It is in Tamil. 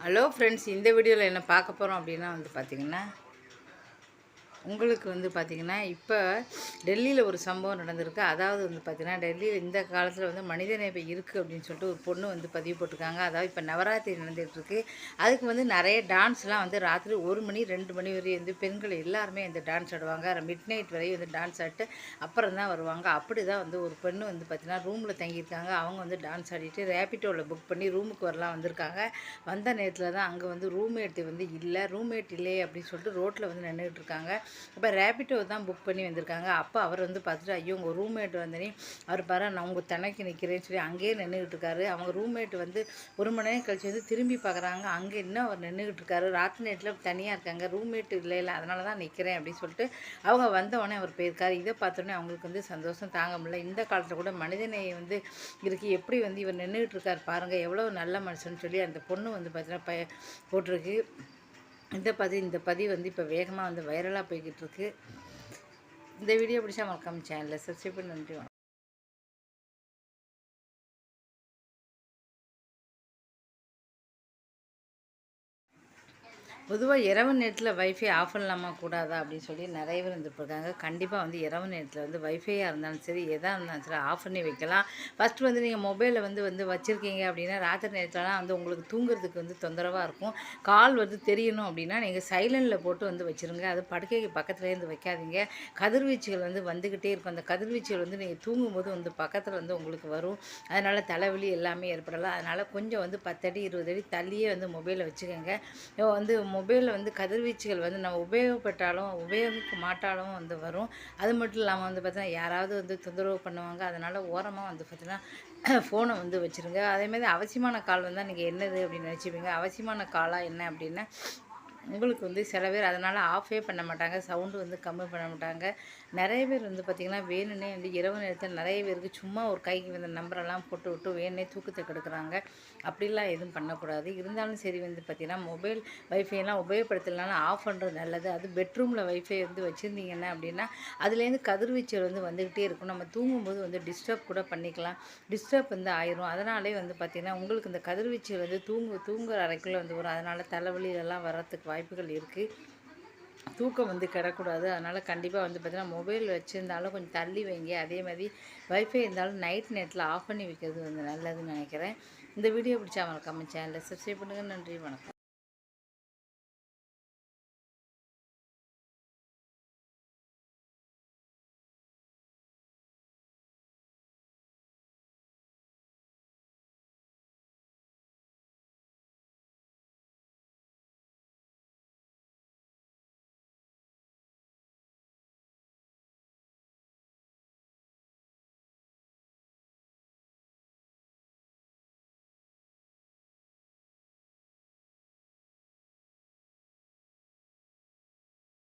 ஹலோ ஃப்ரெண்ட்ஸ் இந்த வீடியோவில் என்ன பார்க்க போகிறோம் அப்படின்னா வந்து பார்த்திங்கன்னா உங்களுக்கு வந்து பார்த்திங்கன்னா இப்போ டெல்லியில் ஒரு சம்பவம் நடந்திருக்கு. அதாவது வந்து பார்த்திங்கன்னா டெல்லியில் இந்த காலத்தில் வந்து மனித நேபை இருக்குது அப்படின்னு சொல்லிட்டு ஒரு பொண்ணு வந்து பதிவு போட்டிருக்காங்க. அதாவது இப்போ நவராத்திரி நடந்துகிட்ருக்கு அதுக்கு வந்து நிறைய டான்ஸ்லாம் வந்து ராத்திரி ஒரு மணி ரெண்டு மணி வரையும் வந்து பெண்கள் எல்லாருமே இந்த டான்ஸ் ஆடுவாங்க. மிட் நைட் வரையும் வந்து டான்ஸ் ஆடிட்டு அப்புறம் தான் வருவாங்க. அப்படி தான் வந்து ஒரு பெண்ணு வந்து பார்த்திங்கன்னா ரூமில் தங்கியிருக்காங்க. அவங்க வந்து டான்ஸ் ஆடிட்டு ரேபிட்டோவில் புக் பண்ணி ரூமுக்கு வரலாம் வந்திருக்காங்க. வந்த நேரத்தில் தான் அங்கே வந்து ரூம்மேட்டு வந்து இல்லை ரூம்மேட் இல்லையே அப்படின்னு சொல்லிட்டு ரோட்டில் வந்து நின்றுட்டு இருக்காங்க இப்போ ரேபிட்டோ தான் புக் பண்ணி வந்திருக்காங்க. அப்போ அவர் வந்து பார்த்துட்டு ஐயோ உங்கள் ரூம்மேட் வந்தனே அவர் பாரு நான் உங்கள் தினைக்கு நிற்கிறேன்னு சொல்லி அங்கேயே நின்றுக்கிட்டு இருக்காரு. அவங்க ரூம்மேட் வந்து ஒரு மணி நேரம் கழிச்சு வந்து திரும்பி பார்க்குறாங்க. அங்கே இன்னும் அவர் நின்றுக்கிட்டு இருக்காரு? ராத்திரி நேரத்தில் தனியாக இருக்காங்க. ரூம்மேட் இல்லை இல்லை அதனால தான் நிற்கிறேன் அப்படின்னு சொல்லிட்டு அவங்க வந்தவொடனே அவர் போயிருக்காரு. இதை பார்த்தோன்னே அவங்களுக்கு வந்து சந்தோஷம் தாங்க முடியல. இந்த காலத்தில் கூட மனிதநேயம் வந்து இருக்குது எப்படி வந்து இவர் நின்றுக்கிட்டு இருக்கார் பாருங்கள் எவ்வளோ நல்ல மனுஷன் சொல்லி அந்த பொண்ணு வந்து பார்த்தீங்கன்னா ப போட்டிருக்கு. இந்த பதிவு இந்த பதிவு வந்து இப்போ வேகமாக வந்து வைரலாக போய்கிட்டு இருக்கு. இந்த வீடியோ பிடிச்சா மறக்காம சேனலில் சப்ஸ்கிரைப் பண்ணி நன்றி பொதுவாக இரவு நேரத்தில் வைஃபை ஆஃப் பண்ணலாமா கூடாதா அப்படின்னு சொல்லி நிறைய பேர் இருந்துருப்பாங்க. கண்டிப்பாக வந்து இரவு நேரத்தில் வந்து வைஃபையாக இருந்தாலும் சரி எதாக இருந்தாலும் சரி ஆஃப் பண்ணி வைக்கலாம். ஃபஸ்ட்டு வந்து நீங்கள் மொபைலில் வந்து வந்து வச்சுருக்கீங்க அப்படின்னா ராத்திரி நேரத்துலலாம் வந்து உங்களுக்கு தூங்குறதுக்கு வந்து தொந்தரவாக இருக்கும். கால் வந்து தெரியணும் அப்படின்னா நீங்கள் சைலண்டில் போட்டு வந்து வச்சுருங்க. அது படுக்கைக்கு பக்கத்துலேருந்து வைக்காதீங்க. கதிர்வீச்சுகள் வந்து வந்துக்கிட்டே இருக்கும். அந்த கதிர்வீச்சுகள் வந்து நீங்கள் தூங்கும்போது வந்து பக்கத்தில் வந்து உங்களுக்கு வரும். அதனால் தலைவலி எல்லாமே ஏற்படலாம். அதனால் கொஞ்சம் வந்து பத்தடி இருபது அடி தள்ளியே வந்து மொபைலை வச்சுக்கோங்க. வந்து மொபைலில் வந்து கதிர்வீச்சுகள் வந்து நம்ம உபயோகப்பட்டாலும் உபயோகிக்க மாட்டாலும் வந்து வரும். அது மட்டும் இல்லாமல் வந்து பார்த்தீங்கன்னா யாராவது வந்து தொந்தரவு பண்ணுவாங்க. அதனால் ஓரமாக வந்து பார்த்தீங்கன்னா ஃபோனை வந்து வச்சுருங்க. அதேமாதிரி அவசியமான கால் வந்தால் நீங்கள் என்னது அப்படின்னு நினச்சிப்பீங்க. அவசியமான காலாக என்ன அப்படின்னா உங்களுக்கு வந்து சில பேர் அதனால் ஆஃபே பண்ண மாட்டாங்க சவுண்டு வந்து கம்மி பண்ண மாட்டாங்க. நிறைய பேர் வந்து பார்த்திங்கன்னா வேணுன்னே வந்து இரவு நேரத்தில் நிறைய பேருக்கு சும்மா ஒரு கைக்கு வந்த நம்பரெல்லாம் போட்டு விட்டு வேணுனே தூக்கத்தை கெடுக்குறாங்க. அப்படிலாம் எதுவும் பண்ணக்கூடாது. இருந்தாலும் சரி வந்து பார்த்திங்கன்னா மொபைல் வைஃபைலாம் உபயோகப்படுத்தலாம் ஆஃப் பண்ணுறது நல்லது. அது பெட்ரூமில் வைஃபை வந்து வச்சுருந்தீங்கன்னா அப்படின்னா அதுலேருந்து கதிர்வீச்சல் வந்து வந்துக்கிட்டே இருக்கும். நம்ம தூங்கும்போது வந்து டிஸ்டர்ப் கூட பண்ணிக்கலாம். டிஸ்டர்ப் வந்து ஆயிரும். அதனாலே வந்து பார்த்திங்கன்னா உங்களுக்கு இந்த கதிர்வீச்சல் வந்து தூங்கு தூங்குற அறைக்குள்ளே வந்து வரும். அதனால் தலைவலியிலலாம் வரத்துக்கு வாய்ப்புகள் இருக்குது தூக்கம் வந்து கிடக்கூடாது. அதனால் கண்டிப்பாக வந்து பார்த்திங்கன்னா மொபைல் வச்சுருந்தாலும் கொஞ்சம் தள்ளி வைங்க. அதே மாதிரி வைஃபை இருந்தாலும் நைட் நேரத்தில் ஆஃப் பண்ணி வைக்கிறது வந்து நல்லதுன்னு நினைக்கிறேன். இந்த வீடியோ பிடிச்சா மறக்காமல் சேனலில் சப்ஸ்கிரைப் பண்ணுங்கள் நன்றி வணக்கம்.